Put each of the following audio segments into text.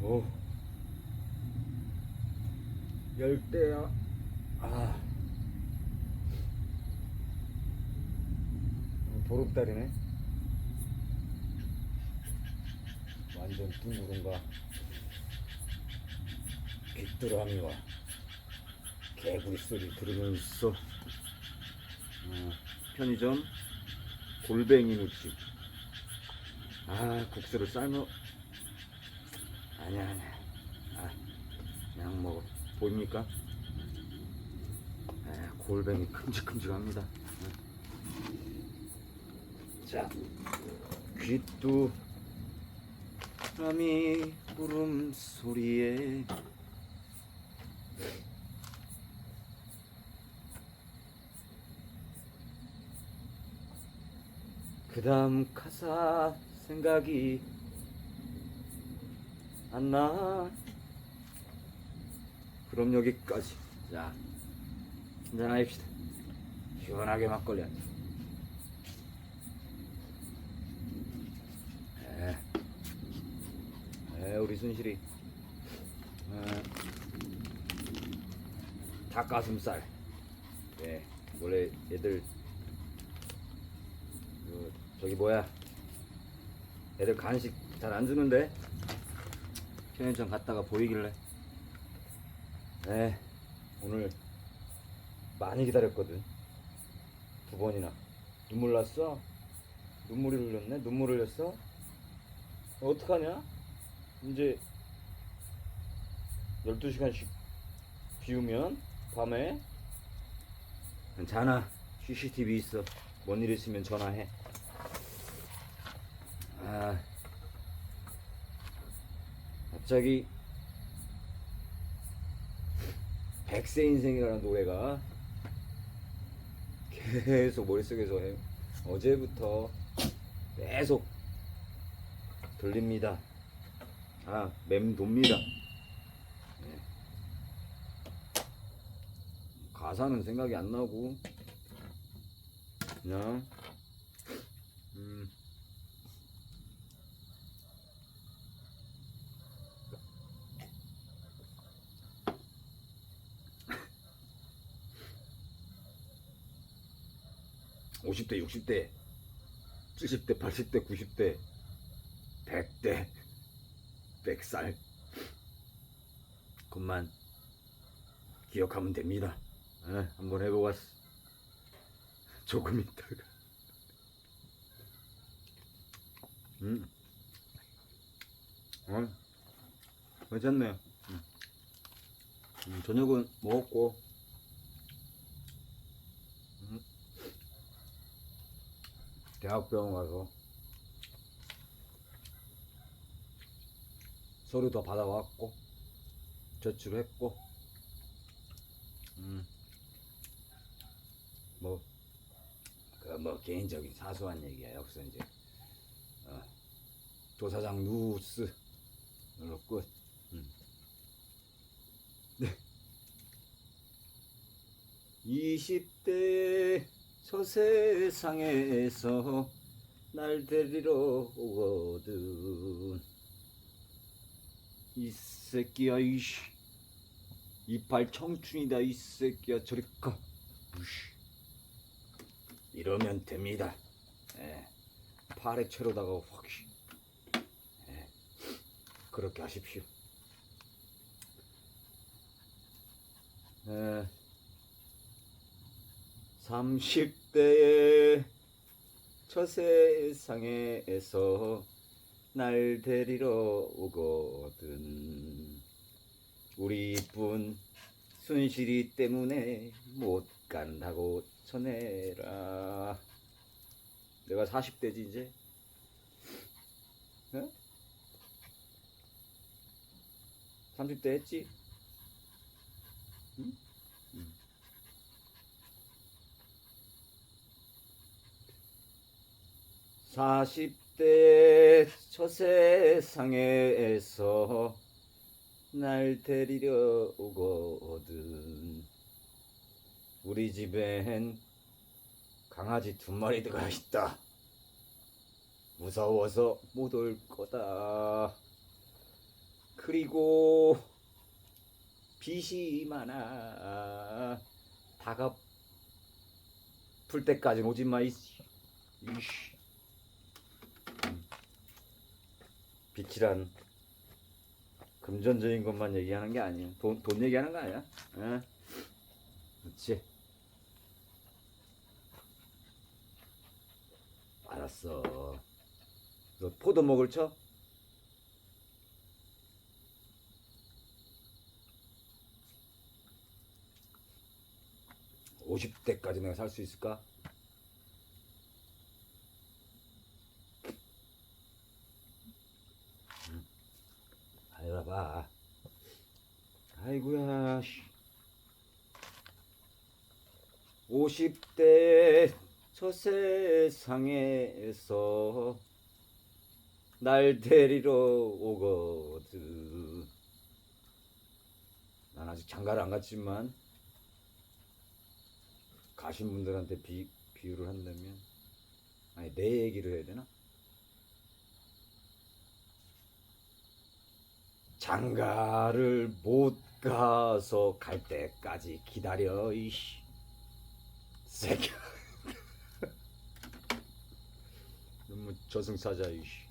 오. 열대야. 아. 보름달이네. 완전 둥그런가. 귀뚜라미와 개구리 소리 들으면서 어, 편의점 골뱅이 무침. 아 국수를 삶어 아니야 아니야. 아 그냥 먹어 보입니까? 아, 골뱅이 큼직큼직합니다. 자 귀뚜 라미 구름 소리에 그 다음 가사 생각이 안 나. 그럼 여기까지. 자, 한잔합시다. 시원하게 막걸리 한 잔. 에, 에, 우리 순실이. 에, 닭가슴살. 예, 원래 얘들 그, 저기 뭐야 애들 간식 잘 안 주는데 편의점 갔다가 보이길래. 네 오늘 많이 기다렸거든. 두 번이나. 눈물 났어? 눈물이 흘렸네? 눈물 흘렸어? 어떡하냐? 이제 12시간씩 비우면 밤에? 괜찮아. CCTV 있어. 뭔 일 있으면 전화해. 아, 갑자기 백세 인생이라는 노래가 계속 머릿속에서 해- 어제부터 계속 들립니다. 아, 맴돕니다. 네. 가사는 생각이 안 나고 그냥 음. 오십 대 육십 대 칠십 대 팔십 대 구십 대백대백살 그만 기억하면 됩니다. 예, 한번 해보았어. 조금 있다가. 음. 어, 괜찮네요. 음. 음, 저녁은 먹었고, 음. 대학병원 가서 서류 더 받아왔고, 제출했고, 음. 뭐, 그 뭐 개인적인 사소한 얘기야. 여기서 이제 어, 조사장 누스 으로 끝. 음. 네. 20대 저 세상에서 날 데리러 오거든. 이 새끼야 이씨. 이팔 청춘이다 이 새끼야 저리 가. 무시. 이러면 됩니다. 예. 팔에 채로다가 확. 예. 그렇게 하십시오. 예. 30대의 저 세상에서 날 데리러 오거든. 우리 이쁜 순실이 때문에 못 간다고 전해라. 내가 40대지 이제. 어? 30대 했지? 40대 저 세상에서 날 데리려 오거든 우리 집엔 강아지 두 마리가 있다. 무서워서 못 올 거다. 그리고 빚이 많아. 다가 풀 때까지 오지 마 이씨. 빚이란 금전적인 것만 얘기하는 게 아니야 돈, 돈 얘기하는 거 아니야 어? 그렇지 알았어 너 포도 먹을 쳐? 오십 대까지 내가 살 수 있을까? 아이라 봐. 아이고야. 씨. 50대 저 세상에서 날 데리러 오거든. 난 아직 장가를 안 갔지만 가신 분들한테 비, 비유를 한다면 아니 내 얘기를 해야 되나? 장가를 못 가서 갈 때까지 기다려 이씨. 새끼 너무 저승사자 이씨.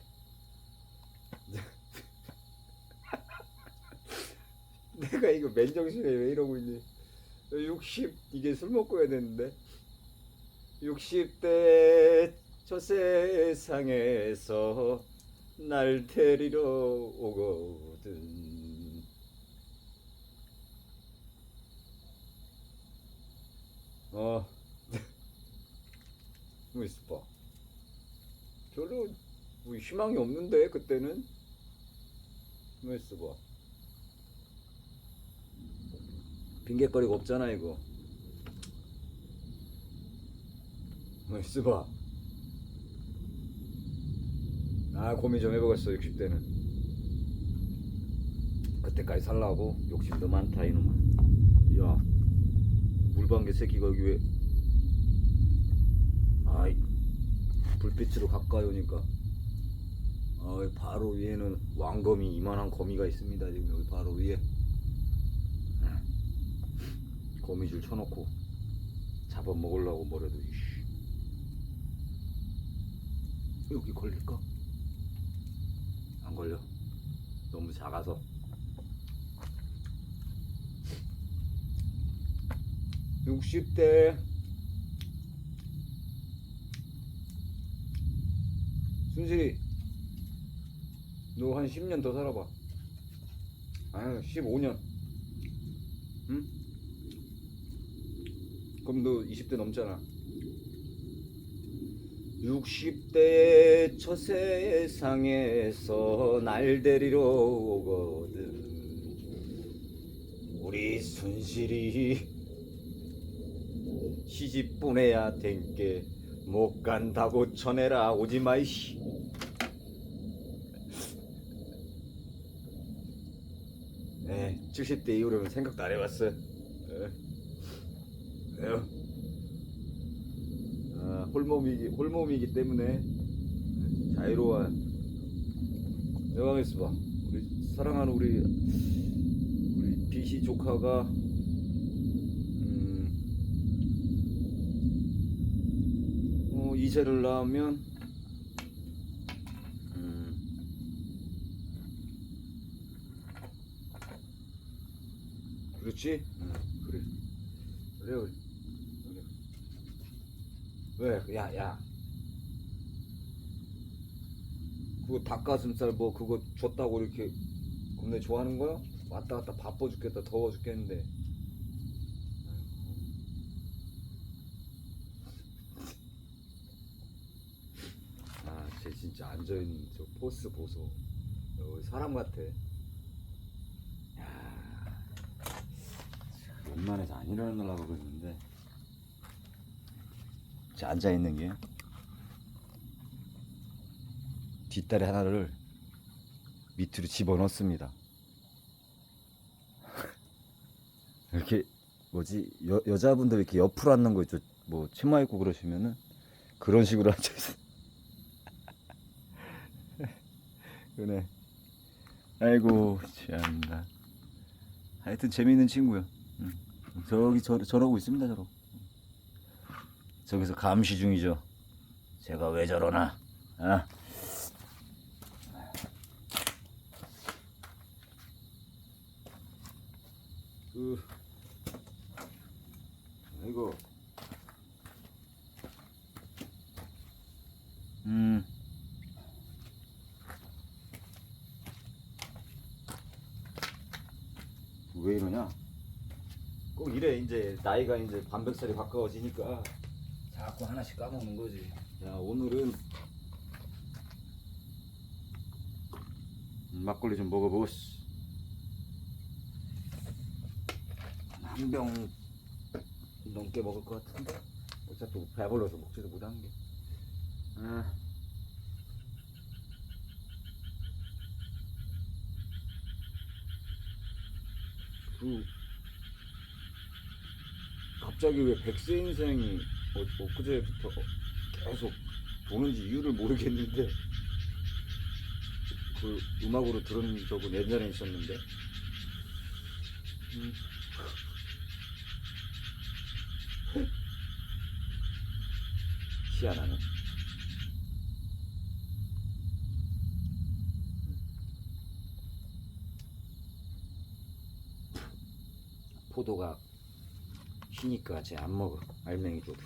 내가 이거 맨정신에 왜 이러고 있니? 60 이게 술 먹고 해야 되는데. 60대 저 세상에서 날 데리러 오 어. 뭐봐 별로 뭐 희망이 없는데 그때는? 뭐봐 핑계거리가 없잖아 이거. 뭐 있어봐 아 고민 좀 해보겠어 60대는. 그 때까지 살라고? 욕심도 많다 이놈아. 야 물방개 새끼가 여기 왜? 아이 불빛으로 가까이 오니까. 아 바로 위에는 왕거미 이만한 거미가 있습니다 지금 여기 바로 위에. 거미줄 쳐놓고 잡아먹으려고 뭐래도 이씨. 여기 걸릴까? 안 걸려. 너무 작아서 육십 대 순실이 너 한 10년 더 살아봐 아유 15년 응? 그럼 너 20대 넘잖아. 60대의 저 세상에서 날 데리러 오거든. 우리 순실이 시집 보내야 된게 못 간다고 전해라 오지 마이씨. 네, 70대 이후로는 생각도 안 해봤어. 어. 왜요? 아, 홀몸이기 홀몸이기 때문에 자유로워. 여왕 있어 봐. 우리 사랑하는 우리 우리 비시 조카가 음, 어, 이세를 낳으면 음, 그렇지? 응, 그래. 그래 그래 그래 왜? 야, 야. 그거 닭가슴살 뭐 그거 줬다고 이렇게 겁내 좋아하는 거야? 왔다 갔다 바빠 죽겠다 더워 죽겠는데 아, 쟤 앉아있는 저 포스 보소. 어, 사람 같아. 야, 웬만해서 안 일어나려고 그랬는데. 쟤 앉아있는 게. 뒷다리 하나를 밑으로 집어넣습니다. 이렇게 뭐지? 여, 여자분들 이렇게 옆으로 앉는 거 있죠? 뭐 치마 입고 그러시면은 그런 식으로 앉아있어 그래 아이고 참나. 하여튼 재미있는 친구야. 응. 저기 저 저러고 있습니다 저러고. 저기서 감시 중이죠. 제가 왜 저러나? 아. 그 아이고. 음. 왜 이러냐? 꼭 이래 이제 나이가 이제 반백살이 가까워지니까 자꾸 하나씩 까먹는 거지. 자 오늘은 막걸리 좀 먹어보고 한 병 넘게 먹을 것 같은데 어차피 배불러서 먹지도 못한 게. 아. 그 갑자기 왜 백세 인생이 어, 엊그제부터 계속 보는지 이유를 모르겠는데 그 음악으로 들은 적은 옛날에 있었는데. 음. 희한하네 포도가 희니까 쟤 안 먹어. 알맹이 줘도.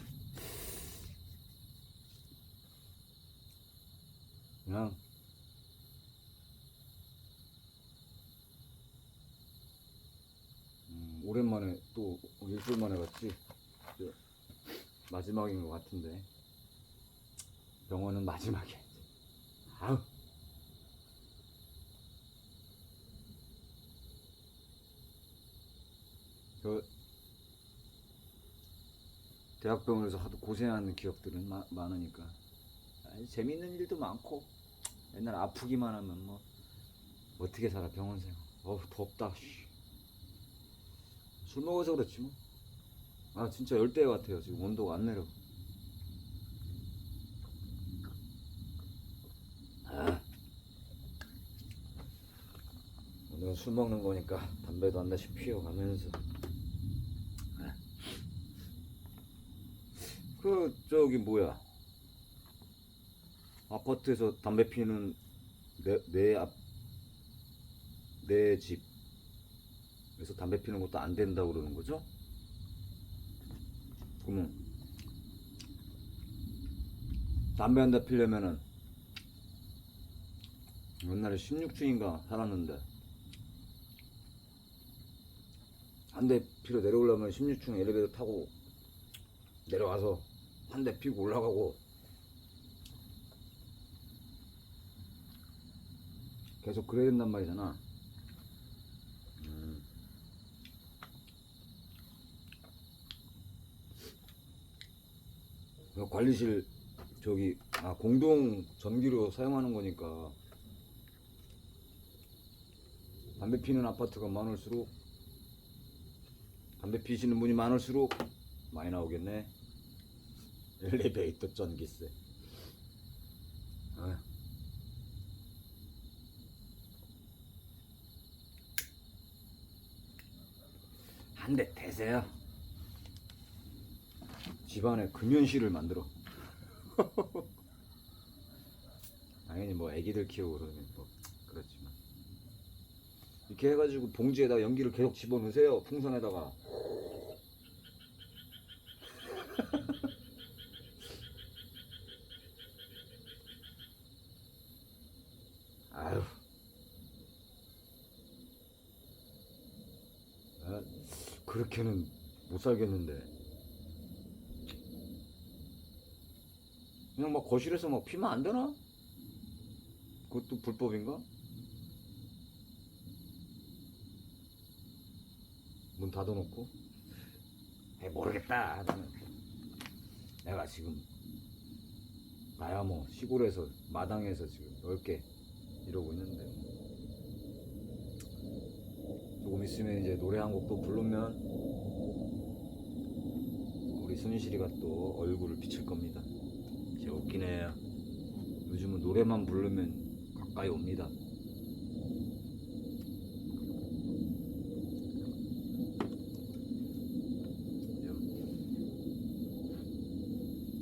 그냥 음, 오랜만에 또 일주일 만에 봤지? 저, 마지막인 것 같은데. 병원은 이제. 아우 저 대학병원에서 하도 고생하는 기억들은 마- 많으니까. 아니, 재밌는 일도 많고 맨날 아프기만 하면 뭐 어떻게 살아 병원 생활. 어우 덥다 씨. 술 먹어서 그렇지 뭐 아 진짜 열대 같아요 지금 온도가 안 내려. 아. 오늘은 술 먹는 거니까 담배도 한 대씩 피워가면서 그 저기 뭐야 아파트에서 담배 피는 내내앞내 집에서 담배 피는 것도 안 된다 고 그러는 거죠? 그러면 담배 한대 피려면은 옛날에 16층인가 살았는데 한 대 피러 내려오려면 16층 엘리베이터 타고 내려와서 한 대 피고 올라가고 계속 그래야 된단 말이잖아. 음. 그 관리실 저기 아 공동 전기료 사용하는 거니까 담배 피는 아파트가 많을수록 담배 피시는 분이 많을수록 많이 나오겠네. 엘리베이터 전기세. 아. 한대 대세요. 집안에 금연실을 만들어. 당연히 뭐 애기들 키우고 그러면 뭐 그렇지만 이렇게 해가지고 봉지에다 연기를 계속 집어넣으세요. 풍선에다가. 아유. 아, 그렇게는 못 살겠는데. 그냥 막 거실에서 막 피면 안 되나? 그것도 불법인가? 문 닫아놓고? 에 모르겠다. 나는. 내가 지금 나야 뭐 시골에서 마당에서 지금 넓게 이러고 있는데 조금 있으면 이제 노래 한곡또 부르면 순실이가 또 얼굴을 비칠 겁니다. 진짜 웃기네요. 요즘은 노래만 부르면 가까이 옵니다.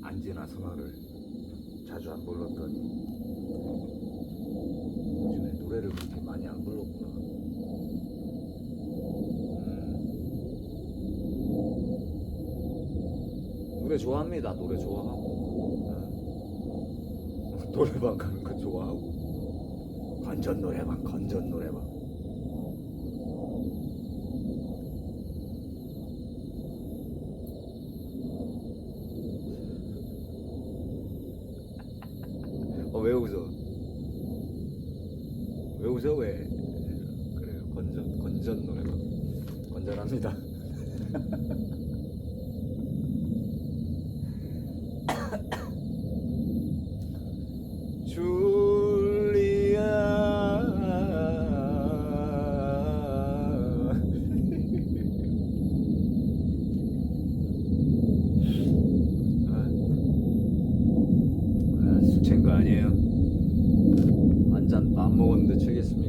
안지은아 선화를 자주 안 불렀더니 요즘에 노래를 그렇게 많이 안 불렀구나. 음. 노래 좋아합니다. 노래 좋아하고 응. 노래방 가는 거 좋아하고 건전 노래방, 건전 노래방. 어, 왜 웃어? 왜 웃어, 왜? 그래요, 건전, 건전 노래방. 건전합니다. 줄리아. 아, 술 취한 거 아니에요? 한 잔 취겠습니까?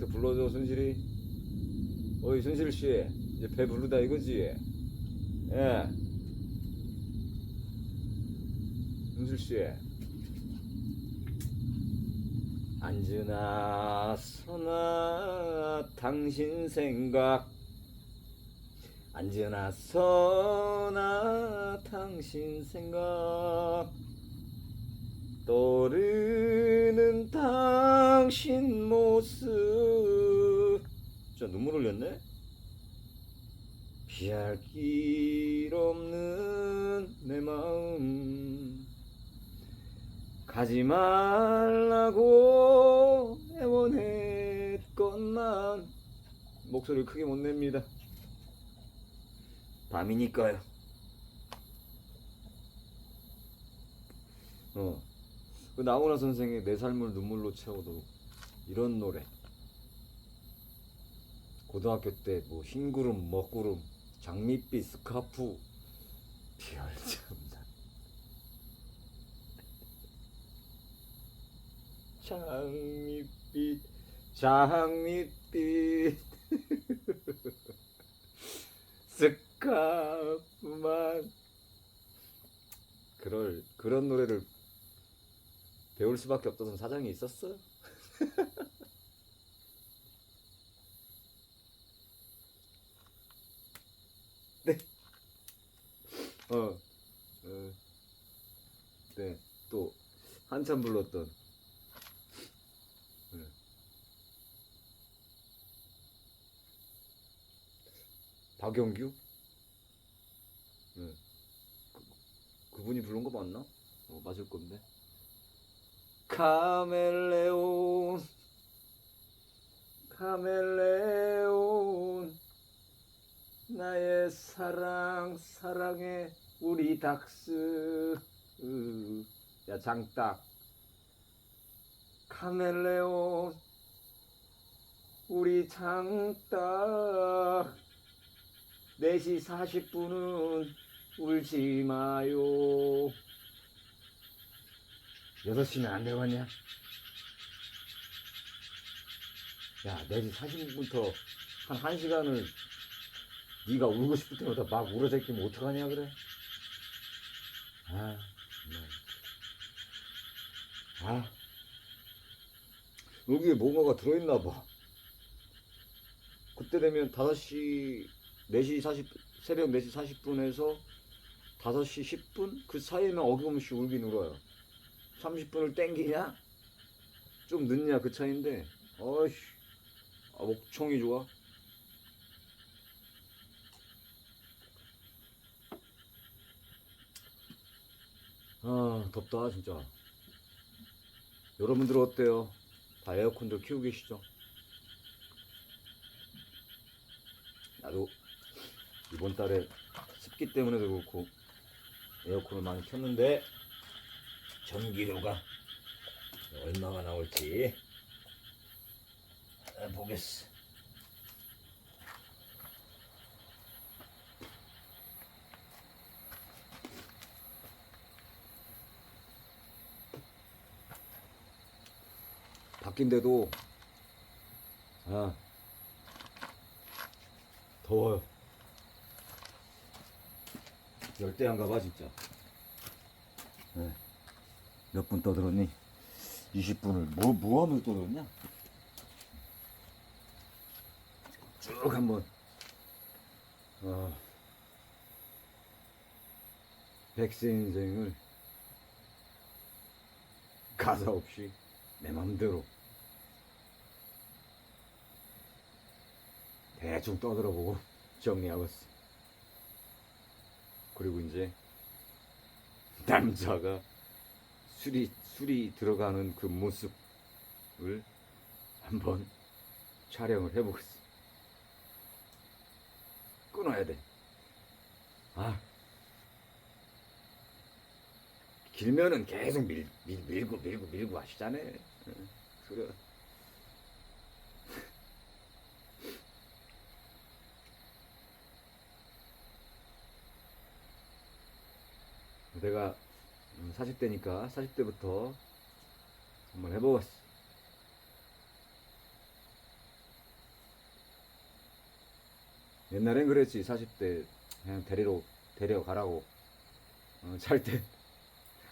일사후퇴 불러줘 순실이? 어이 순실 씨 이제 배 부르다 이거지? 예. 순실씨. 앉으나 서나 당신 생각. 앉으나 서나 당신 생각 떠오르는 당신 모습 진짜 눈물 흘렸네 피할 길 없는 내 마음 가지 말라고 애원했건만 목소리를 크게 못 냅니다. 밤이니까요. 어. 그 나훈아 선생의 내 삶을 눈물로 채워도 이런 노래. 고등학교 때 뭐 흰구름, 먹구름, 장밋빛 스카프, 비열참나. 장밋빛 장밋빛 스카프만 그럴 그런 노래를 배울 수밖에 없던 사정이 있었어? 네. 어. 어. 네. 또 한참 불렀던 네. 박영규? 네. 그, 그분이 부른 거 맞나? 어, 맞을 건데. 카멜레온, 카멜레온, 나의 사랑, 사랑해, 우리 닥스. 으, 야, 장딱. 카멜레온 우리 장딱 4시 40분은 울지 마요 6시면 안 되겠냐? 야 4시 40분부터 한 1시간을 네가 울고 싶을 때마다 막 울어제끼면 어떡하냐 그래? 아 정말 아 여기에 뭔가가 들어있나 봐. 그때 되면 5시, 4시 40, 새벽 4시 40분에서 5시 10분? 그 사이에는 어김없이 울긴 울어요. 30분을 땡기냐? 좀 늦냐 그 차인데, 어이씨, 아, 목청이 좋아. 아, 덥다, 진짜. 여러분들 어때요? 다 에어컨들 키우고 계시죠? 나도 이번 달에 습기 때문에도 그렇고 에어컨을 많이 켰는데 전기료가 얼마가 나올지 아, 보겠어. 바뀐데도 아 더워요. 열대한가 봐 진짜. 네. 몇분 떠들었니? 20분을 뭐, 뭐 하면서 떠들었냐? 쭉 한번 어, 백세 인생을 가사 없이 내 맘대로 대충 떠들어보고 정리하고 있어. 그리고 이제 남자가 술이 술이 들어가는 그 모습을 한번 촬영을 해보겠어. 끊어야 돼. 아 길면은 계속 밀, 밀 밀고 밀고 밀고 하시잖아. 응, 그래. 내가 40대니까 40대부터 한번 해보겠어. 옛날엔 그랬지 40대 그냥 데리러 데려가라고 어, 잘때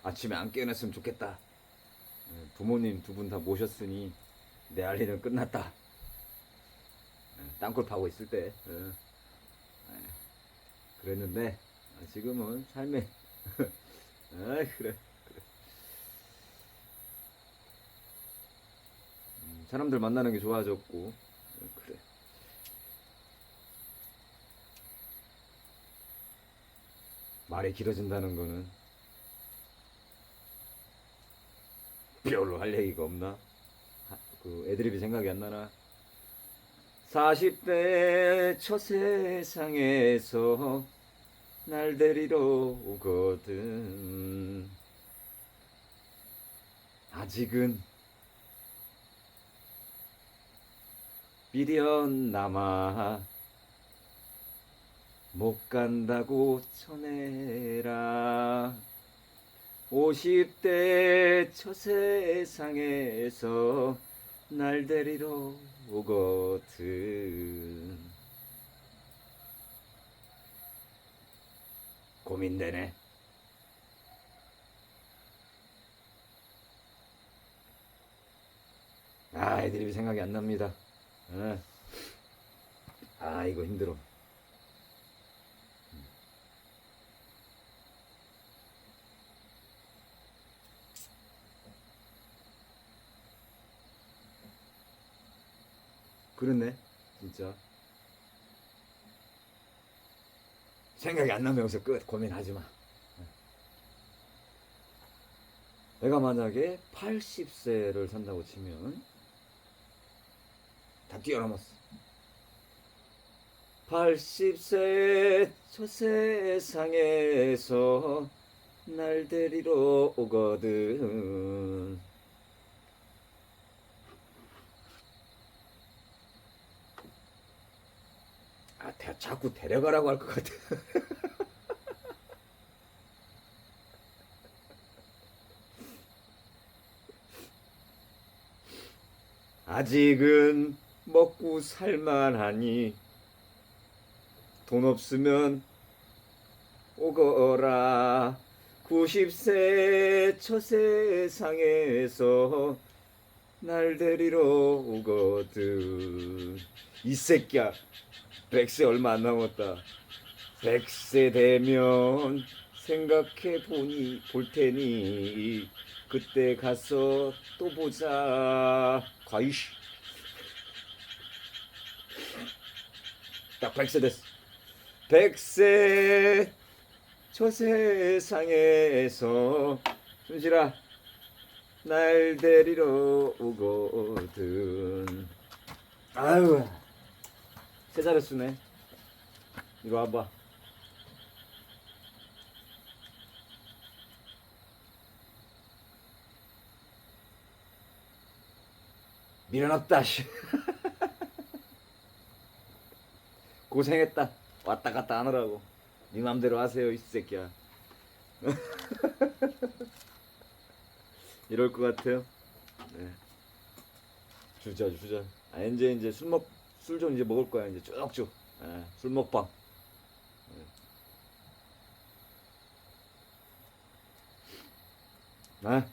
아침에 안 깨어났으면 좋겠다. 어, 부모님 두 분 다 모셨으니 내 할 일은 끝났다. 어, 땅굴 파고 있을 때 어, 에, 그랬는데 아, 지금은 삶의 아 그래. 음, 사람들 만나는 게 좋아졌고. 어, 그래. 말이 길어진다는 거는 별로 할 얘기가 없나? 하- 그 애드립이 생각이 안 나나? 40대 첫 세상에서 날 데리러 오거든. 아직은 미련 남아 못 간다고 전해라. 50대 첫 세상에서 날 데리러 오거든. 고민되네. 아, 애드립이 생각이 안 납니다. 어. 아, 이거 힘들어. 그렇네, 진짜. 생각이 안 나면 여기서 끝. 고민하지 마. 내가 만약에 80세를 산다고 치면 다 뛰어넘었어. 80세 저 세상에서 날 데리러 오거든. 자꾸 데려가라고 할 것 같아. 아직은 먹고 살만하니 돈 없으면 오거라 90세 첫 세상에서 날 데리러 오거든 이 새끼야 100세 얼마 안 남았다. 100세 되면 생각해 보니 볼 테니 그때 가서 또 보자. 과이씨. 딱 100세 됐어. 100세 저 세상에서 순실아 날 데리러 오거든. 아유 세자를 쓰네 이리 와봐. 미련 없다, 씨. 고생했다. 왔다 갔다 하느라고. 네 맘대로 하세요, 이 새끼야. 이럴 것 같아요. 네. 주자, 주자. 아, 이제 이제 술 먹, 술 좀 이제 먹을 거야, 이제 쭉쭉. 예, 술 먹방. 예. 아,